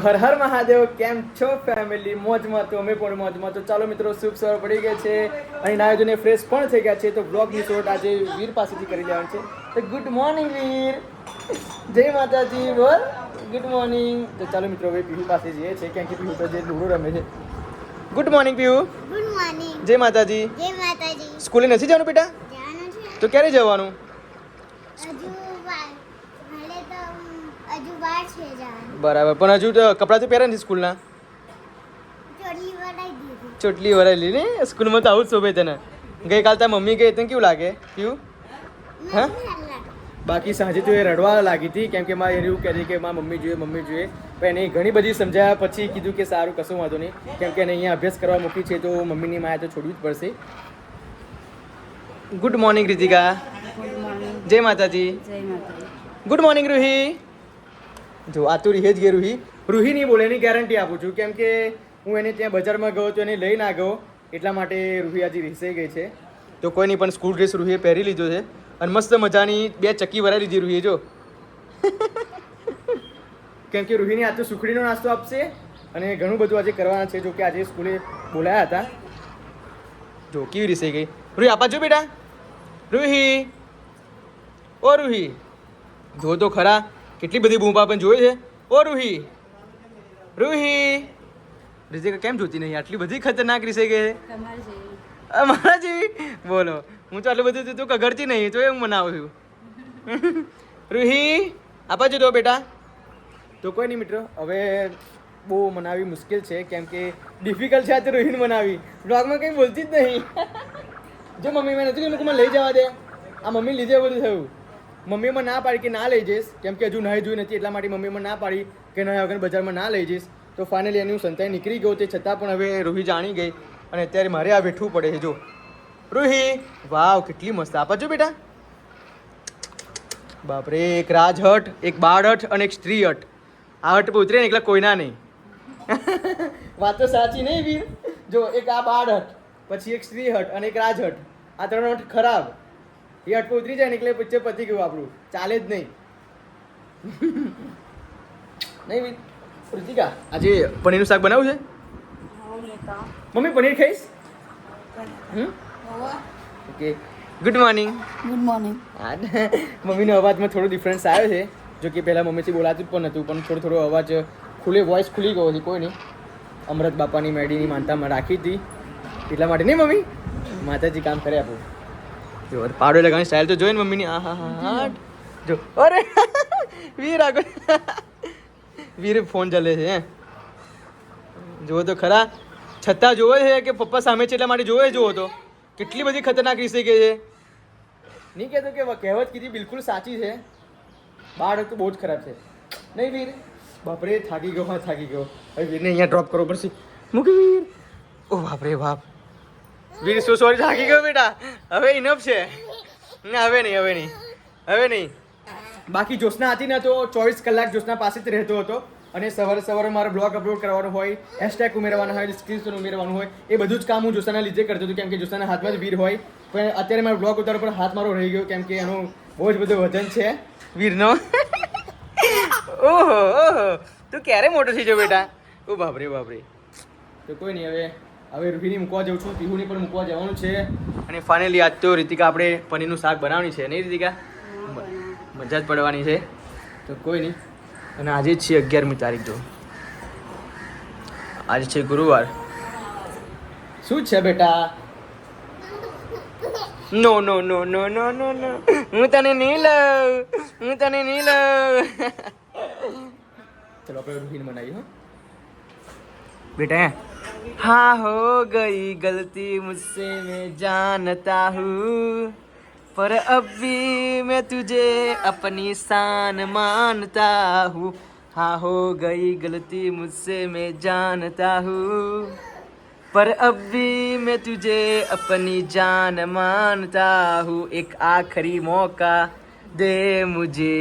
તો હર હર મહાદેવ કેમ છો ફેમિલી મોજમાં તો અમે પણ મોજમાં. તો ચાલો મિત્રો શુભ સવાર પડી ગયા છે. અને નાયોજને ફ્રેશ પણ થઈ ગયા છે. તો બ્લોગની શોટ આજે વીર પાસેથી કરી લેવાનું છે. તો ગુડ મોર્નિંગ વીર. જય માતાજી બોલ. ગુડ મોર્નિંગ તો ચાલો મિત્રો હવે પીહુ પાસે જઈએ છે કેમ કે પીહુ તો જે લૂડો રમે છે. Good morning Pihu good morning જય માતાજી. જય માતાજી. સ્કૂલે નથી જવાનું બેટા? તો ક્યારે જવાનું? હજુ વાર હાલે તો હજુ વાર છે જવાનું. બરાબર. પણ હજુ તો કપડાં તો પહેર્યા નથી સ્કૂલના? ચોટલી વરાયેલી ને? સ્કૂલમાં તો આવું જ શોભે તને. ગઈકાલ તાર મમ્મી ગઈ તને કેવું લાગે? કેવું હા? બાકી સાંજે તો એ રડવા લાગી હતી કેમ કે મારે એવું કહેતી કે મારા મમ્મી જોઈએ મમ્મી જોઈએ. પણ એને ઘણી બધી સમજાયા પછી કીધું કે સારું કશું વાંધો નહીં. કેમ કે એને અહીંયા અભ્યાસ કરવા મૂકી છે તો મમ્મીની માયા તો છોડવી જ પડશે. ગુડ મોર્નિંગ રીતિકા જય માતાજી. ગુડ મોર્નિંગ રૂહી જો આ તો રીહે જ ગઈ રૂહી. રૂહી નહીં બોલે એની ગેરંટી આપું છું. કેમ કે હું એને ત્યાં બજારમાં ગયો તો એને લઈ ના ગયો એટલા માટે રૂહી આજે રીસાઈ ગઈ છે. તો કોઈ નહીં પણ સ્કૂલ ડ્રેસ રૂહીએ પહેરી લીધો છે. અને મસ્ત મજાની બે ચક્કી ભરાઈ લીધી રૂહીએ જો. કેમ કે રૂહીને આજ તો સુખડીનો નાસ્તો આપશે અને ઘણું બધું આજે કરવાના છે જો કે આજે સ્કૂલે બોલાયા હતા. જો કેવી રીસાઈ ગઈ? રૂહી આપા જો બેટા. રૂહી. ઓ રૂહી. જો તો ખરા. કેટલી બધી બૂમપા પણ જોઈ છે? ઓ રૂહી રૂહી. રિઝિકા કેમ જોતી નહીં? આટલી બધી ખતરનાક રીસે ગઈ છે. અમારા જેવી. બોલો હું તો આટલું બધું તું કગરતી નહીં તો એ હું મનાવું છું. રૂહી આપા જો દો બેટા. તો કોઈ નહીં મિત્રો હવે બહુ મનાવી મુશ્કેલ છે કેમ કે ડિફિકલ્ટ છે આ તો રોહિન મનાવી. બ્લોગમાં કંઈ બોલતી જ નહીં. જો મમ્મી મેં નથી મૂકમાં મને લઈ જવા દે. આ મમ્મી લીધે બધું થયું. મમ્મીમાં ના પાડી કે ના લઈ જઈશ. કેમ કે હજુ નાહી જોઈ નથી, એટલા માટે મમ્મીમાં ના પાડી કે નહીં વગર બજારમાં ના લઈ જઈશ. તો ફાઇનલી એની હું સંતાઈ નીકળી ગયો તે છતાં પણ હવે રૂહી જાણી ગઈ અને અત્યારે મારે આ બેઠવું પડે છે. જો, રૂહી, વાવ, કેટલી મસ્ત આપજો બેટા. બાપરે, એક રાજહટ એક બાળહટ અને એક સ્ત્રી હટ આ હટ પર ઉતરે ને એટલે કોઈના નહીં. વાત તો સાચી નહીં, વીર. જો, એક આ બાળહટ પછી એક સ્ત્રી હટ અને એક રાજહટ આ ત્રણ હટ ખરાબ. એ અટકો ઉતરી જાય ને એટલે પછી પતી ગયું આપણું. ચાલે જ નહીં. નહીં ઋતિકા આજે પનીરનું શાક બનાવું છે? મમ્મી પનીર ખાઈશ? Okay. Good morning good morning મમ્મીનો અવાજમાં થોડો ડિફરન્સ આવ્યો છે. જો કે પહેલાં મમ્મીથી બોલાતું જ પણ નહોતું પણ થોડો થોડો અવાજ ખુલે વોઇસ ખુલી ગયો છે કોઈ નહીં અમૃત બાપાની મેડીની માનતામાં રાખી હતી. એટલા માટે નહીં મમ્મી? માતાજી કામ કરે આપણું. જો પાડો લગાવવાની સ્ટાઇલ તો જોઈ ને મમ્મીની. આ, હા હા હા જો, અરે, વીર આગળ. વીર ફોન ચાલે છે જુઓ તો ખરા. છતાં જોવે છે કે પપ્પા સામે છે એટલા માટે જોવે જોવો તો. કેટલી બધી ખતરનાક રીસે કે છે. નહીં કહેતો કે કહેવત કીધી બિલકુલ સાચી છે. બાળક તો બહુ જ ખરાબ છે. નહીં વીર? બાપરે થાકી ગયો, હા, થાકી ગયો. હવે વીરને અહીંયા ડ્રોપ કરવો પડશે. મૂકી વીર. ઓ બાપરે બાપ. વીર શું સોરી થાકી ગયો બેટા? હવે ઇનફ છે. ના હવે નહીં હવે નહીં. હવે નહીં. બાકી જોશના હતી ને તો ચોવીસ કલાક જોશના પાસે જ રહેતો હતો અને સવારે સવારે મારે બ્લોગ અપલોડ કરવાનો હોય હેશટેગ ઉમેરવાનો હોય સ્ક્રીન ઉમેરવાનું હોય એ બધું જ કામ હું જોશાના લીધે કરતો હતો કેમ કે જોશાના હાથમાં જ વીર હોય. પણ અત્યારે મારો બ્લોગ ઉતારો પર હાથ મારો રહી ગયો કેમ કે એનું બહુ જ બધું વજન છે. વીરનો? ઓહો ઓહો. તું ક્યારે મોટો થઈ જાવ બેટા? ઓ બાપરે બાપરે. તો કોઈ નહીં હવે હવે રૂહીની મૂકવા જાઉં છું પીહુની પણ મૂકવા જવાનું છે. અને ફાઇનલી આજ તો રીતિકા આપણે પનીરનું શાક બનાવવાની છે નહીં રીતિકા? મજા જ પડવાની છે. તો કોઈ નહીં. અને આજે જ છે અગિયારમી તારીખ જો. આજે છે ગુરુવાર. શું છે બેટા? નો નો નો નો નો નો નો હું તને નહીં લઉં. હું તને નહીં લઉં. ચલો આપણે રૂહીન બનાવીએ હો. बेटा हाँ हो गई गलती मुझसे मैं जानता हूँ पर अब भी मैं तुझे अपनी शान मानता हूँ हाँ हो गई गलती मुझसे मैं जानता हूँ पर अब भी मैं तुझे अपनी जान मानता हूँ एक आखिरी मौका दे मुझे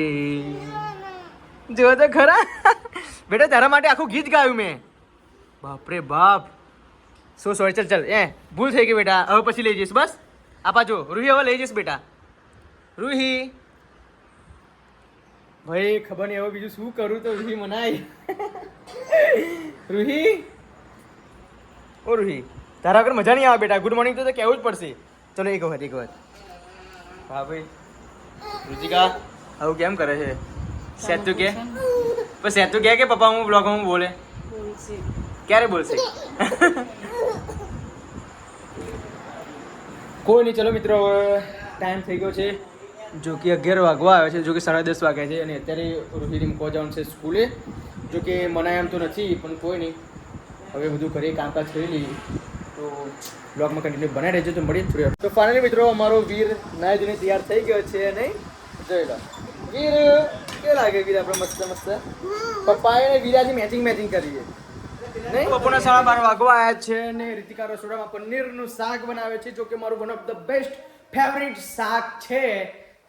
જો તો ખરા બેટા તારા માટે આખું ગીત ગાયું મેં બાપ રે બાપ. સો સોરી ચલ ચલ. એ ભૂલ થઈ ગઈ બેટા. હવે પછી લઈ જઈશ બસ? આપા પાછો રૂહી હવે લઈ જઈશ બેટા. રૂહી. ભાઈ ખબર નહીં હવે બીજું શું કરું તો રૂહી મનાય. રૂહી? ઓ રૂહી તારા વગર મજા નહીં આવે બેટા. ગુડ મોર્નિંગ તો તો કહેવું જ પડશે. ચલો એક વખત એક વખત. હા ભાઈ. રુચિકા? આવું કેમ કરે છે? સેતુ કે? પણ સેતુ કે કે પપ્પા હું બ્લોગમાં બોલે? ક્યારે બોલશે? કોઈ નહીં, ચલો મિત્રો ટાઈમ થઈ ગયો છે. જો કે અગિયાર વાગવા આવે છે, જો કે સાડા દસ વાગ્યા છે, અને અત્યારે રોહિણી મૂકવા જવાનું છે સ્કૂલે. જો કે મનાય એમ તો નથી, પણ કોઈ નહીં. હવે બધું કરીએ કામકાજ કરી લઈએ. તો બ્લોગમાં કન્ટિન્યુ બનાવી રહેજો તો મળીએ થોડી. તો ફાઇનલી મિત્રો, અમારો વીર નાય ધોઈને તૈયાર થઈ ગયો છે નહીં જોઈ લો વીર, કેવું લાગે વીર? આપણે મસ્ત મસ્ત. પપ્પાએ અને વીરાજી મેચિંગ મેચિંગ કરીએ બપોરના સાડા બાર વાગવા આવ્યા છે અને રીતિકા રસોડામાં પનીરનું શાક બનાવે છે જો કે મારું one of the best favourite શાક છે.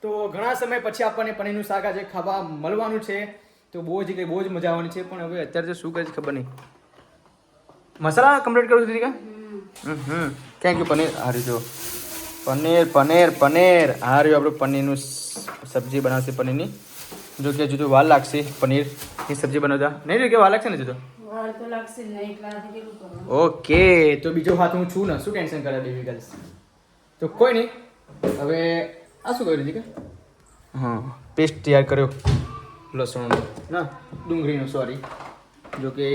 તો ઘણા સમય પછી આપણને પનીરનું શાક આજે ખાવા મળવાનું છે. તો બહુ જ કંઈ બહુ જ મજા આવવાની છે પણ હવે અત્યારે શું કરે છે ખબર નહીં. મસાલા કમ્પ્લીટ કરું છું રીતિકા? હમ. Thank you paneer. આ જો. પનીર પનીર પનીર. હાર્યું રહ્યું આપણું પનીરનું સબ્જી બનાવશે પનીરની. જો કે હજુ વાર લાગશે પનીરની સબ્જી બનાવતા. નહીં જો કે વાર લાગશે ને તો? વાર તો લાગશે ને એટલાથી કેટલું કરવાનું? ઓકે તો બીજો હાથ હું છું ને શું ટેન્શન કરે બેબી ગર્લ્સ તો કોઈ નહીં હવે આ શું કર્યું દીકા હા પેસ્ટ તૈયાર કર્યો. લસણનો ના ડુંગળીનો સોરી જો કે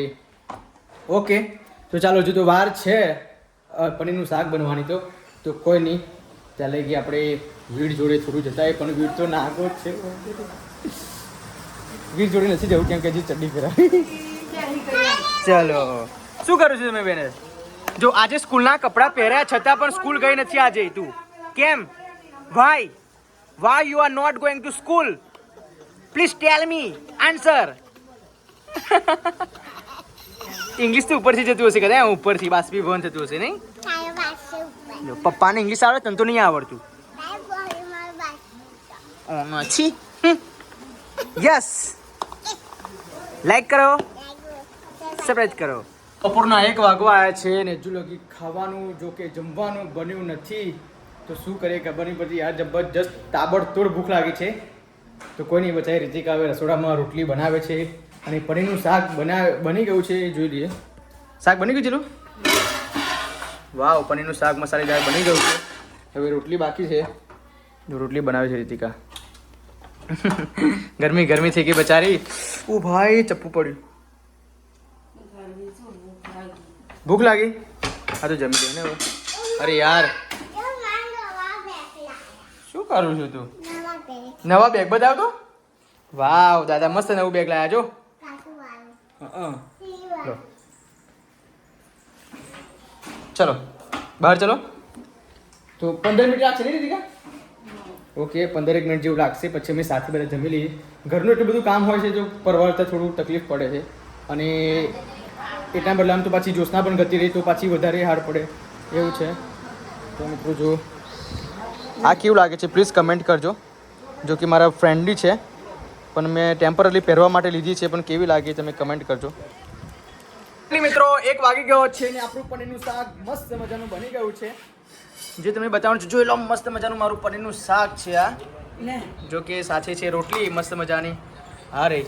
ઓકે તો ચાલો હજુ તો વાર છે પનીરનું શાક બનવાની તો. તો કોઈ નહીં ચાલે કે આપણે વીડ જોડે થોડું જતા પણ વીડ તો નાગો જ છે. વીડ જોડે નથી જવું કેમ કે હજી ચડ્ડી કરાવી. ચલો. શું કરું છું તમે બેને? જો આજે સ્કૂલના કપડાં પહેર્યા છતાં પણ સ્કૂલ ગઈ નથી આજે તું. કેમ? Why why you are not going to school please tell me answer English તો ઉપરથી જતું હશે કદાચ. ઉપરથી. બાષ્પીભવન થતું હશે નહીં? પપ્પાને ઇંગ્લિશ આવડે તને તો નહીં આવડતું. છી. યસ લાઈક કરો. સબસ્ક્રાઇબ કરો. બપોરના એક વાગવા આવ્યા છે ને હજુ લગી ખાવાનું જો કે જમવાનું બન્યું નથી, તો શું કરીએ ખબર નહીં, પછી આ જબરજસ્ત તાબડતોડ ભૂખ લાગી છે. તો કોઈ નહીં બચાવી રીતિકા હવે રસોડામાં રોટલી બનાવે છે અને પનીરનું શાક બના, બની ગયું છે એ જોઈ લઈએ. શાક બની ગયું ચલો વાવ, પનીરનું શાક મસાલેદાર બની ગયું છે. હવે રોટલી બાકી છે. જો રોટલી બનાવે છે રીતિકા. ગરમી ગરમી થઈ ગઈ બચારી. ઓ ભાઈ ચપ્પુ પડ્યું. ભૂખ લાગી? હા તો જમી લે ને અરે યાર. શું કરું છું તું? નવા બેગ નવા બેગ બતાવતો? વાવ, દાદા મસ્ત નવું બેગ લાયા જો ચલો, બહાર ચલો. તો પંદર મિનિટ લાગશે નહીં દીકા ઓકે, પંદર એક મિનિટ જેવું લાગશે. પછી અમે સાથે બધા જમી લઈએ. ઘરનું એટલું બધું કામ હોય છે જો પરવડતા થોડું તકલીફ પડે છે. અને એટલા બદલામાં તો પાછી જ્યોત્સના પણ ગતિ રહી તો પાછી વધારે હાર પડે. એવું છે. તો મિત્રો જો આ કેવું લાગે છે? પ્લીઝ કમેન્ટ કરજો. જો કે મારા ફ્રેન્ડલી છે પણ મેં ટેમ્પરરી પહેરવા માટે લીધી છે પણ કેવી લાગી તમે કમેન્ટ કરજો. મિત્રો એક વાગી ગયો છે ને આપણું પનીરનું શાક મસ્ત મજાનું બની ગયું છે. જે તમે બતાવવાનું છો જોઈ લો મસ્ત મજાનું મારું પનીરનું શાક છે આ. લે જો કે સાથે છે રોટલી મસ્ત મજાની. હા રે.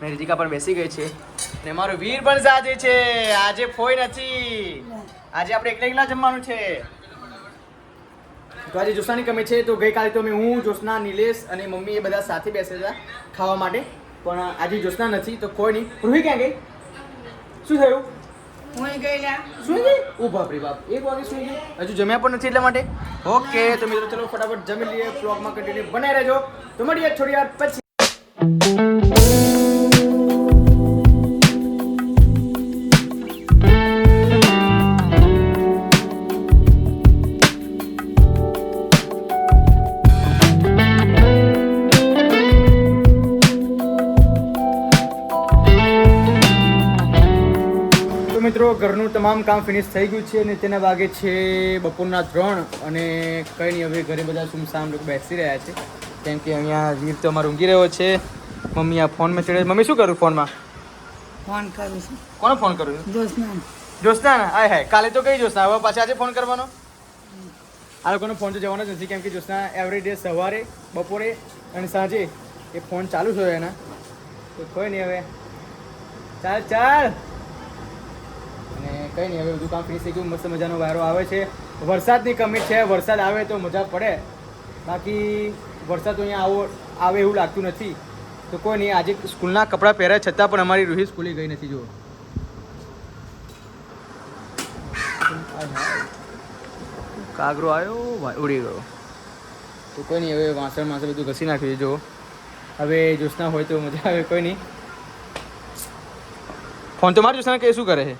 મેં રીતિકા પર બેસી ગઈ છે. ને મારો વીર પણ સાથે છે. આજે ફોઈ નથી. આજે આપણે એકલા એકલા જમવાનું છે. તો આજે જોશનાની કમી છે તો ગઈકાલે તો અમે હું જોશના નિલેશ અને મમ્મી એ બધા સાથે બેસેલા ખાવા માટે. પણ આજે જોશના નથી તો કોઈ નહીં. રૂહી ક્યાં ગઈ? શું થયું? હું ગઈ લ્યા ગઈ? ઓ બાપ રે બાપ એક વાગે સુઈ ગઈ હજુ જમ્યા પણ નથી એટલા માટે? ઓકે તો મિત્રો ચલો ફટાફટ જમી લઈએ બ્લોગમાં કન્ટિન્યુ બનાવી રહેજો. તો મળીએ થોડી વાર પછી. ઘરનું તમામ કામ ફિનિશ થઈ ગયું છે અને તેના વાગે છે બપોરના ત્રણ અને કંઈ નહીં હવે ઘરે બધા સુમસામ લોકો બેસી રહ્યા છે. કેમ કે અહીંયા વીર તો અમારો ઊંઘી રહ્યો છે મમ્મી આ ફોન મેં ચડે મમ્મી શું કરું ફોનમાં ફોન કરું છું. કોનો ફોન કરું છું? જોશના જોસ્તા હાય હાય. કાલે તો કઈ જોસ્તા હવે પાછા આજે ફોન કરવાનો? આ લોકોનો ફોન તો જવાનો જ નથી કેમ કે જોસ્તા એવરી ડે સવારે બપોરે અને સાંજે એ ફોન ચાલુ થયો એના. તો કોઈ નહીં હવે. ચાલ ચાલ. કંઈ નહીં હવે બધું કામ ફિનિશ થઈ ગયું મસ્ત મજાનો વાયરો આવે છે. વરસાદની કમી છે વરસાદ આવે તો મજા પડે. બાકી વરસાદ તો અહીંયા આવો આવે એવું લાગતું નથી. તો કોઈ નહીં આજે સ્કૂલના કપડાં પહેર્યા છતાં પણ અમારી રૂહી સ્કૂલે ગઈ નથી જુઓ. કાગરો આવ્યો ભાઈ ઉડી ગયો. તો કોઈ નહીં હવે વાસણ માસણ બધું ઘસી નાખ્યું જો હવે જ્યોત્સના હોય તો મજા આવે કોઈ નહીં. ફોન તો મારી જ્યોત્સના કે શું કરે છે?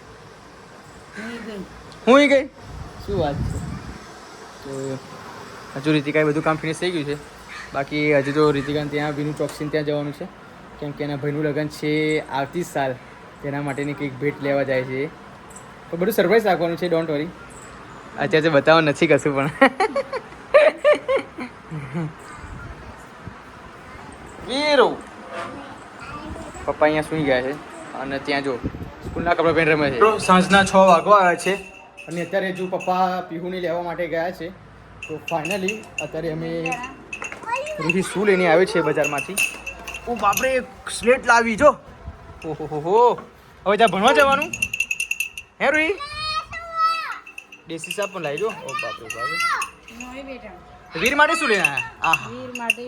હું ગઈ? શું વાત છે? તો હજુ રીતિકાએ બધું કામ ફિનિશ થઈ ગયું છે. બાકી હજુ તો રીતિકાને ત્યાં વિનુ ચોકસીને ત્યાં જવાનું છે. કેમ કે એના ભાઈનું લગ્ન છે આવતી સાલ. તેના માટેની કંઈક ભેટ લેવા જાય છે. તો બધું સરપ્રાઈઝ રાખવાનું છે ડોન્ટ વરી અત્યારે બતાવવા નથી કશું પણ. વીરો. પપ્પા અહીંયા સુઈ ગયા છે. અને ત્યાં જો સ્કૂલના કપડાં પહેરી રમે છે. સાંજના છ વાગવા આવ્યા છે. અને અત્યારે જો પપ્પા પીહુને લેવા માટે ગયા છે તો ફાઇનલી અત્યારે અમે રૂહી શું લઈને આવે છે બજારમાંથી? ઓ બાપરે એક સ્લેટ લાવી જો. ઓહો હો હો હવે ત્યાં ભણવા જવાનું? હે રૂહી? દેશી સાપ પણ લાવી જો ઓ બાપરે. બાપરે વીર માટે શું લઈને આવ્યા? આહા. વીર માટે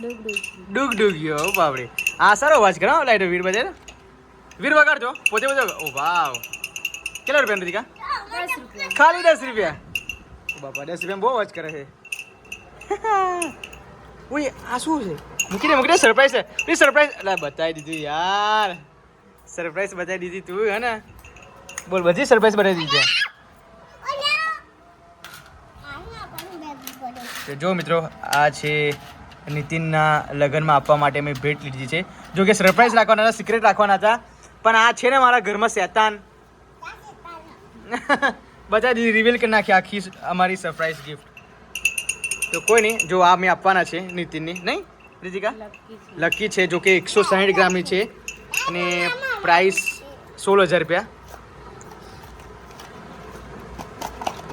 ડુગ ડુગ ડુગ ડુગ યો બાપરે. આ સારો અવાજ કરો લાઈટો વીર બજાર વીર વગાડજો. પોતે પોતે ઓ વાવ. કેટલા રૂપિયા નથી કા ખાલી દસ રૂપિયા. બાપા દસ રૂપિયા બહુ અવાજ કરે છે. ઓય આ શું છે? મૂકી દે મૂકી દે સરપ્રાઈઝ છે. પ્લીઝ સરપ્રાઈઝ એટલે બતાવી દીધું યાર. સરપ્રાઈઝ બતાવી દીધી તું હે ને? બોલ બધી સરપ્રાઈઝ બતાવી દીધી જો મિત્રો આ છે નીતિનના લગ્નમાં આપવા માટે મેં ભેટ લીધી છે. જો કે સરપ્રાઈઝ રાખવાના હતા સિક્રેટ રાખવાના હતા. પણ આ છે ને મારા ઘરમાં શેતાન. બધા રિવીલ કરી નાખી આખી અમારી સરપ્રાઈઝ ગિફ્ટ તો કોઈ નહીં જો આ મેં આપવાના છે નીતિનની નહીં? રીતિકા? લકી છે. જો કે એકસો સાહીઠ ગ્રામની છે. અને પ્રાઇસ સોળ હજાર રૂપિયા.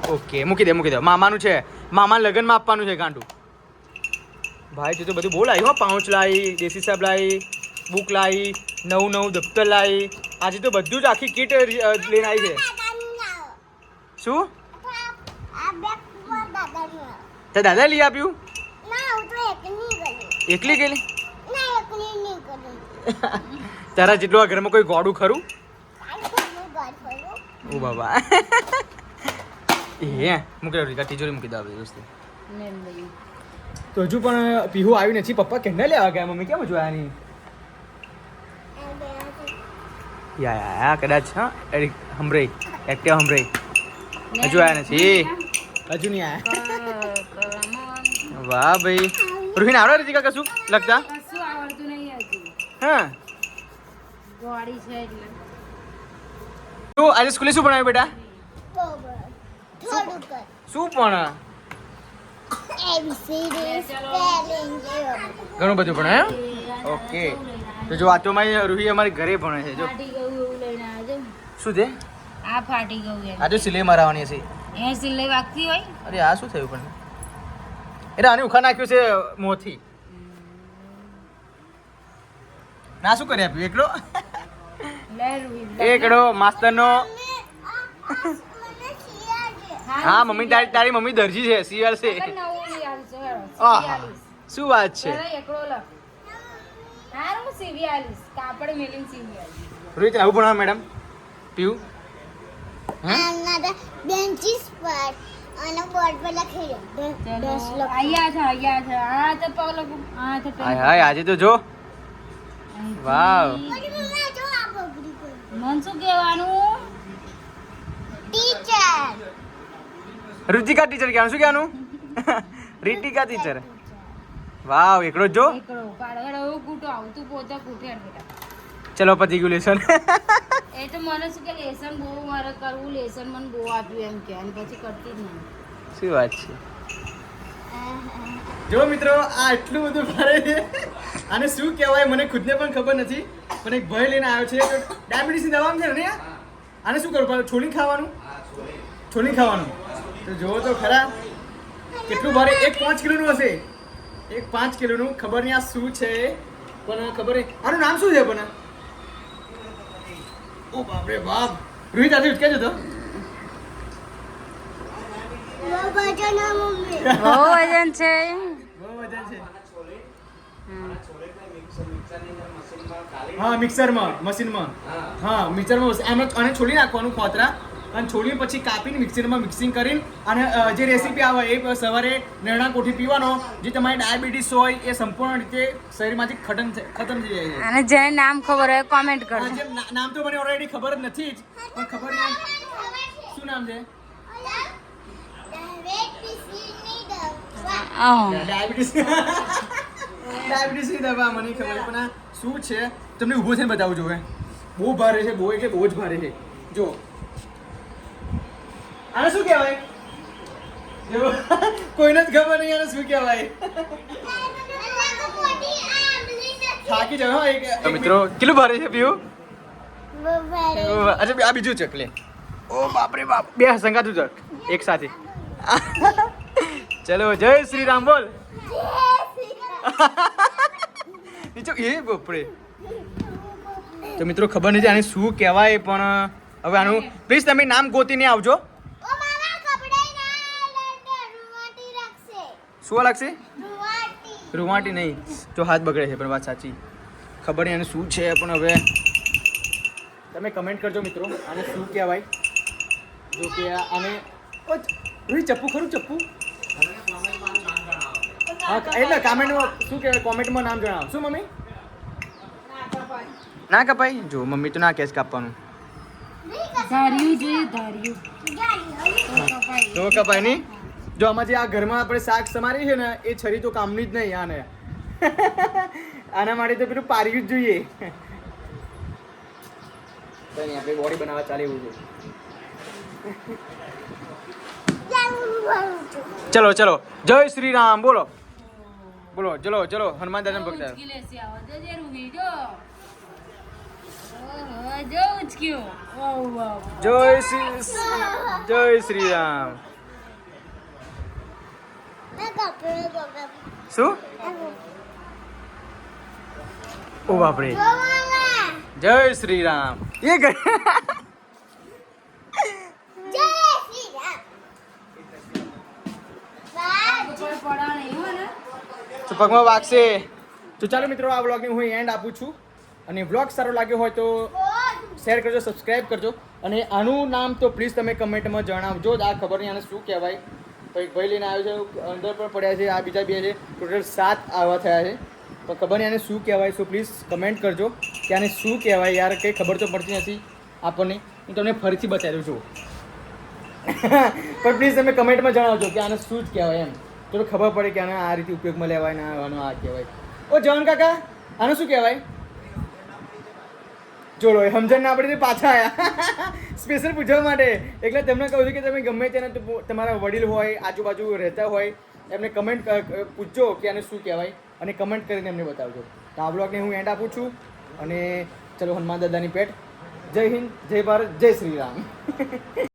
ઓકે મૂકી દે મૂકી દે. મામાનું છે. મામા લગ્નમાં આપવાનું છે ગાંડું. ભાઈ તું તો બધું બોલાયું હો પાઉચ લાવી દેશી સાહેબ લાવી બુક લાવી નવું નવું દફતર લાવી. આજે તો બધું જ આખી કીટ લઈને આવી છે. શું? તે દાદા લઈ આપ્યું? એકલી ગયેલી? તારા જેટલું આ ઘરમાં કોઈ ગોડું ખરું? ઓ બાબા. એ મૂકી દઉં તિજોરી મૂકી દઉં દોસ્તી તો હજુ પણ પીહુ આવી નથી. પપ્પા કેમને લેવા ગયા? મમ્મી કેમ જોયા નહીં? યા યા યા કદાચ હા એરી હમરે એક્ટિવ હમરે હજુ આયા નથી. હજુ નહીં આવ્યા વાહ ભાઈ. રૂહીને આવડે રીતિકા કશું લગતા? કશું આવડતું નહીં હજુ. હા. ગોળી છે એટલે. તું આજે સ્કૂલે શું ભણાવ્યું બેટા? શું? પણ spelling એવું. ઘણું બધું ભણાયું ઓકે તો જો વાતોમાં રૂહી અમારી ઘરે ભણે છે જો. શું છે? આ ફાટી ગયું આજે આ સિલાઈ મારવાની છે. એ સિલાઈ વાગતી હોય? અરે આ શું થયું પણ? એટલે આને ઉખા નાખ્યું છે મોથી. ના શું કરી આપ્યું? એકડો એકડો માસ્તરનો. હા મમ્મી તારી તારી મમ્મી દરજી છે શિયાળ છે. શું વાત છે? એકડો લખ હા હું સીવી આલીશ કાપડ મેલીને સીવી રોહિત આવું ભણવા મેડમ. પીવું? બેન્ચીસ પર અને બોર્ડ પર દ- છે. છે આ તો પગ લગું આ તો હાય હાય આજે તો જો. વાવ. મન શું કહેવાનું? ટીચર. રુચિકા ટીચર કહેવાનું. શું કહેવાનું? રીતિકા ટીચર. વાવ એકડો જ ચલો પતી ગયું લેસન. એ તો મને શું કે લેસન બહુ મારે કરવું લેસન મને બહુ આપ્યું એમ કે અને પછી કરતી જ નહીં. શું વાત છે? જો મિત્રો આ એટલું બધું ભરે છે. આને શું કહેવાય મને ખુદને પણ ખબર નથી પણ એક ભય લઈને આવ્યો છે ડાયાબિટીસની દવા છે ને આને શું કરવું પડે? છોલી ખાવાનું? છોલી ખાવાનું. તો જોવો તો ખરા કેટલું ભારે એક પાંચ કિલોનું હશે. એક પાંચ કિલોનું ખબર નહીં આ શું છે પણ ખબર નહીં. આનું નામ શું છે પણ? ઓ બાપરે બાપ. રોહિત આજે છો તો? બહુ વજન છે. વજન છે. હા મિક્સરમાં મશીનમાં. હા. મિક્સરમાં એમ અને છોડી નાખવાનું ખોતરા. અને છોલી પછી કાપીને મિક્સરમાં મિક્સિંગ કરીને અને જે રેસીપી આવે એ સવારે નરણા કોઠી પીવાનો જે તમારી ડાયાબિટીસ હોય એ સંપૂર્ણ રીતે શરીરમાંથી ખતમ ખતમ થઈ જાય છે. અને જેને નામ ખબર હોય કોમેન્ટ કરો નામ તો મને ઓલરેડી ખબર જ નથી જ પણ ખબર નહીં શું નામ છે. ડાયાબિટીસ ડાયાબિટીસની દવા મને ખબર પણ શું છે? તમને ઊભો થઈને બતાવું જોવે બહુ ભારે છે બહુ એટલે બહુ જ ભારે છે. જો આને શું કહેવાય? કોઈને જ ખબર નહીં આને શું કહેવાય. થાકી જાવ હો એક મિત્રો કેટલું ભારે છે પીવું અચ્છા આ બીજું ચક લે. ઓ બાપરે બાપ. બે સંગાતું ચક એક સાથે. ચલો જય શ્રી રામ બોલ. નીચો એ બાપરે. તો મિત્રો ખબર નથી આને શું કહેવાય પણ હવે આનું પ્લીઝ તમે નામ ગોતીને આવજો. શું લાગશે રૂવાટી. નહીં. જો હાથ બગડે છે પણ વાત સાચી. ખબર નહીં આને શું છે પણ હવે તમે કમેન્ટ કરજો મિત્રો આને શું કહેવાય? જો કે આને ચપ્પુ ખરું ચપ્પુ? હા એટલે કમેન્ટમાં શું કહેવાય? કોમેન્ટમાં નામ જણાવો. શું મમ્મી? ના કપાય. જો મમ્મી તો ના કેસ કાપવાનું. ધાર્યું જોઈએ ધાર્યું. તો કપાય નહીં? જો આમાં જે આ ઘરમાં આપણે શાક સમારી છે ને એ છરી તો કામની જ નહીં આને. આના માટે તો પેલું પાર્યું જ જોઈએ. આપણે બોડી બનાવવા ચાલે એવું છે. ચલો ચલો. જય શ્રી રામ બોલો. બોલો ચલો ચલો હનુમાન દાદા ભક્ત જય શ્રી જય શ્રી રામ શું? ઓ બાપરે. જય શ્રી રામ એ ગઈ પગમાં વાગશે. તો ચાલો મિત્રો, આ વ્લોગની હું એન્ડ આપું છું. અને વ્લોગ સારો લાગ્યો હોય તો શેર કરજો સબસ્ક્રાઇબ કરજો. અને આનું નામ તો પ્લીઝ તમે કમેન્ટમાં જણાવજો. આ ખબર નહીં આને શું કહેવાય. તો એક ભાઈ લઈને આવ્યો છે અંદર પણ પડ્યા છે, આ બીજા બે છે. ટોટલ સાત આવા થયા છે. પણ ખબર નહીં આને શું કહેવાય સો પ્લીઝ કમેન્ટ કરજો કે આને શું કહેવાય યાર, કંઈ ખબર તો પડતી નથી આપણને. હું તમને ફરીથી બતાવી દઉં છું પણ પ્લીઝ તમે કમેન્ટમાં જણાવજો કે આને શું જ કહેવાય એમ. તો ખબર પડે કે આને આ રીતે ઉપયોગમાં લેવાય ના આનો આ કહેવાય. ઓ, જવાન કાકા, આનું શું કહેવાય? જોડો સમજણ ના પડી પાછા આવ્યા સ્પેશિયલ પૂછવા માટે. એટલે તેમને કહું છું કે તમે ગમે તેને તમારા વડીલ હોય, આજુબાજુ રહેતા હોય, એમને કમેન્ટ પૂછજો કે આને શું કહેવાય અને કમેન્ટ કરીને એમને બતાવજો. તો આ બ્લોગને હું એન્ડ આપું છું અને ચલો હનુમાન દાદાની પેટ. જય હિન્દ, જય ભારત, જય શ્રી રામ.